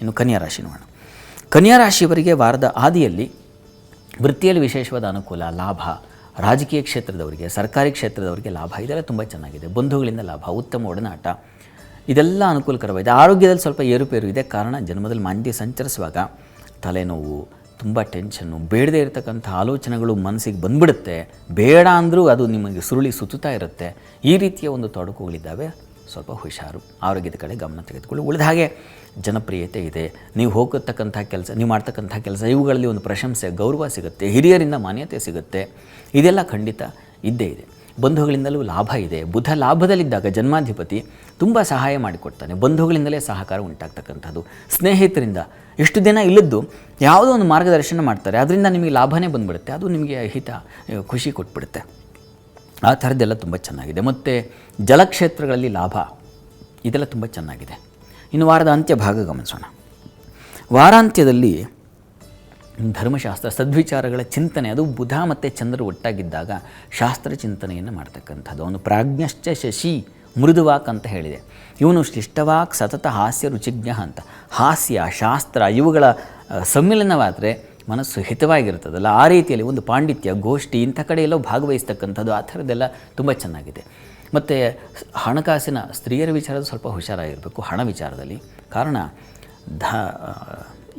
ಇನ್ನು ಕನ್ಯಾ ರಾಶಿ ನೋಡೋಣ. ಕನ್ಯಾ ರಾಶಿಯವರಿಗೆ ವಾರದ ಆದಿಯಲ್ಲಿ ವೃತ್ತಿಯಲ್ಲಿ ವಿಶೇಷವಾದ ಅನುಕೂಲ, ಲಾಭ, ರಾಜಕೀಯ ಕ್ಷೇತ್ರದವರಿಗೆ, ಸರ್ಕಾರಿ ಕ್ಷೇತ್ರದವರಿಗೆ ಲಾಭ, ಇದೆಲ್ಲ ತುಂಬ ಚೆನ್ನಾಗಿದೆ. ಬಂಧುಗಳಿಂದ ಲಾಭ, ಉತ್ತಮ ಒಡನಾಟ, ಇದೆಲ್ಲ ಅನುಕೂಲಕರವಾಗಿದೆ. ಆರೋಗ್ಯದಲ್ಲಿ ಸ್ವಲ್ಪ ಏರುಪೇರು ಇದೆ. ಕಾರಣ ಜನ್ಮದಲ್ಲಿ ಮಾಂದ್ಯ ಸಂಚರಿಸುವಾಗ ತಲೆನೋವು, ತುಂಬ ಟೆನ್ಷನ್ನು ಬೇಡದೇ ಇರತಕ್ಕಂಥ ಆಲೋಚನೆಗಳು ಮನಸ್ಸಿಗೆ ಬಂದ್ಬಿಡುತ್ತೆ. ಬೇಡ ಅಂದರೂ ಅದು ನಿಮಗೆ ಸುರುಳಿ ಸುತ್ತುತ್ತಾ ಇರುತ್ತೆ. ಈ ರೀತಿಯ ಒಂದು ತೊಡಕುಗಳಿದ್ದಾವೆ. ಸ್ವಲ್ಪ ಹುಷಾರು, ಆರೋಗ್ಯದ ಕಡೆ ಗಮನ ತೆಗೆದುಕೊಳ್ಳಿ. ಉಳಿದ ಹಾಗೆ ಜನಪ್ರಿಯತೆ ಇದೆ. ನೀವು ಹೋಗತಕ್ಕಂಥ ಕೆಲಸ, ನೀವು ಮಾಡ್ತಕ್ಕಂಥ ಕೆಲಸ, ಇವುಗಳಲ್ಲಿ ಒಂದು ಪ್ರಶಂಸೆ, ಗೌರವ ಸಿಗುತ್ತೆ, ಹಿರಿಯರಿಂದ ಮಾನ್ಯತೆ ಸಿಗುತ್ತೆ. ಇದೆಲ್ಲ ಖಂಡಿತ ಇದ್ದೇ ಇದೆ. ಬಂಧುಗಳಿಂದಲೂ ಲಾಭ ಇದೆ. ಬುಧ ಲಾಭದಲ್ಲಿದ್ದಾಗ ಜನ್ಮಾಧಿಪತಿ ತುಂಬ ಸಹಾಯ ಮಾಡಿಕೊಡ್ತಾನೆ. ಬಂಧುಗಳಿಂದಲೇ ಸಹಕಾರ ಉಂಟಾಗ್ತಕ್ಕಂಥದ್ದು. ಸ್ನೇಹಿತರಿಂದ ಎಷ್ಟು ದಿನ ಇಲ್ಲದ್ದು ಯಾವುದೋ ಒಂದು ಮಾರ್ಗದರ್ಶನ ಮಾಡ್ತಾರೆ. ಅದರಿಂದ ನಿಮಗೆ ಲಾಭನೇ ಬಂದುಬಿಡುತ್ತೆ. ಅದು ನಿಮಗೆ ಹಿತ, ಖುಷಿ ಕೊಟ್ಬಿಡುತ್ತೆ. ಆ ಥರದ್ದೆಲ್ಲ ತುಂಬ ಚೆನ್ನಾಗಿದೆ. ಮತ್ತು ಜಲಕ್ಷೇತ್ರಗಳಲ್ಲಿ ಲಾಭ, ಇದೆಲ್ಲ ತುಂಬ ಚೆನ್ನಾಗಿದೆ. ಇನ್ನು ವಾರದ ಅಂತ್ಯ ಭಾಗ ಗಮನಿಸೋಣ. ವಾರಾಂತ್ಯದಲ್ಲಿ ಧರ್ಮಶಾಸ್ತ್ರ, ಸದ್ವಿಚಾರಗಳ ಚಿಂತನೆ, ಅದು ಬುಧ ಮತ್ತು ಚಂದ್ರ ಒಟ್ಟಾಗಿದ್ದಾಗ ಶಾಸ್ತ್ರ ಚಿಂತನೆಯನ್ನು ಮಾಡ್ತಕ್ಕಂಥದ್ದು. ಅವನು ಪ್ರಾಜ್ಞಶ್ಚ ಶಶಿ ಮೃದುವಾಕ್ ಅಂತ ಹೇಳಿದೆ. ಇವನು ಶಿಷ್ಟವಾಕ್ ಸತತ ಹಾಸ್ಯ, ರುಚಿಜ್ಞ ಅಂತ. ಹಾಸ್ಯ, ಶಾಸ್ತ್ರ, ಇವುಗಳ ಸಮ್ಮಿಲನವಾದರೆ ಮನಸ್ಸು ಹಿತವಾಗಿರ್ತದಲ್ಲ ಆ ರೀತಿಯಲ್ಲಿ ಒಂದು ಪಾಂಡಿತ್ಯ, ಗೋಷ್ಠಿ ಇಂಥ ಕಡೆ ಎಲ್ಲೋ ಭಾಗವಹಿಸ್ತಕ್ಕಂಥದ್ದು ಆ ಥರದ್ದೆಲ್ಲ ತುಂಬ ಚೆನ್ನಾಗಿದೆ. ಮತ್ತು ಹಣಕಾಸಿನ ಸ್ತ್ರೀಯರ ವಿಚಾರದ ಸ್ವಲ್ಪ ಹುಷಾರಾಗಿರಬೇಕು ಹಣ ವಿಚಾರದಲ್ಲಿ. ಕಾರಣ, ಧ,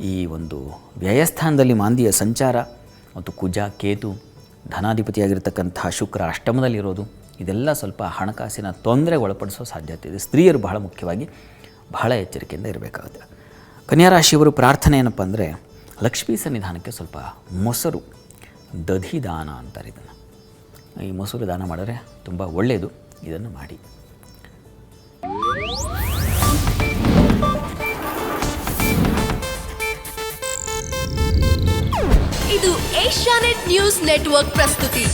ಈ ಒಂದು ವ್ಯಯಸ್ಥಾನದಲ್ಲಿ ಮಾಂದಿಯ ಸಂಚಾರ ಮತ್ತು ಕುಜ, ಕೇತು, ಧನಾಧಿಪತಿಯಾಗಿರ್ತಕ್ಕಂಥ ಶುಕ್ರ ಅಷ್ಟಮದಲ್ಲಿರೋದು, ಇದೆಲ್ಲ ಸ್ವಲ್ಪ ಹಣಕಾಸಿನ ತೊಂದರೆ ಒಳಪಡಿಸೋ ಸಾಧ್ಯತೆ ಇದೆ. ಸ್ತ್ರೀಯರು ಬಹಳ ಮುಖ್ಯವಾಗಿ ಬಹಳ ಎಚ್ಚರಿಕೆಯಿಂದ ಇರಬೇಕಾಗುತ್ತೆ. ಕನ್ಯಾರಾಶಿಯವರು ಪ್ರಾರ್ಥನೆ ಏನಪ್ಪ ಅಂದರೆ ಲಕ್ಷ್ಮೀ ಸನ್ನಿಧಾನಕ್ಕೆ ಸ್ವಲ್ಪ ಮೊಸರು ದಧಿ ದಾನ ಅಂತಾರೆ ಇದನ್ನು. ಈ ಮೊಸರು ದಾನ ಮಾಡಿದ್ರೆ ತುಂಬ ಒಳ್ಳೆಯದು ಇದನ್ನು ಮಾಡಿ. ಇದು ಏಷ್ಯಾನೆಟ್ ನ್ಯೂಸ್ ನೆಟ್ವರ್ಕ್ ಪ್ರಸ್ತುತಿ.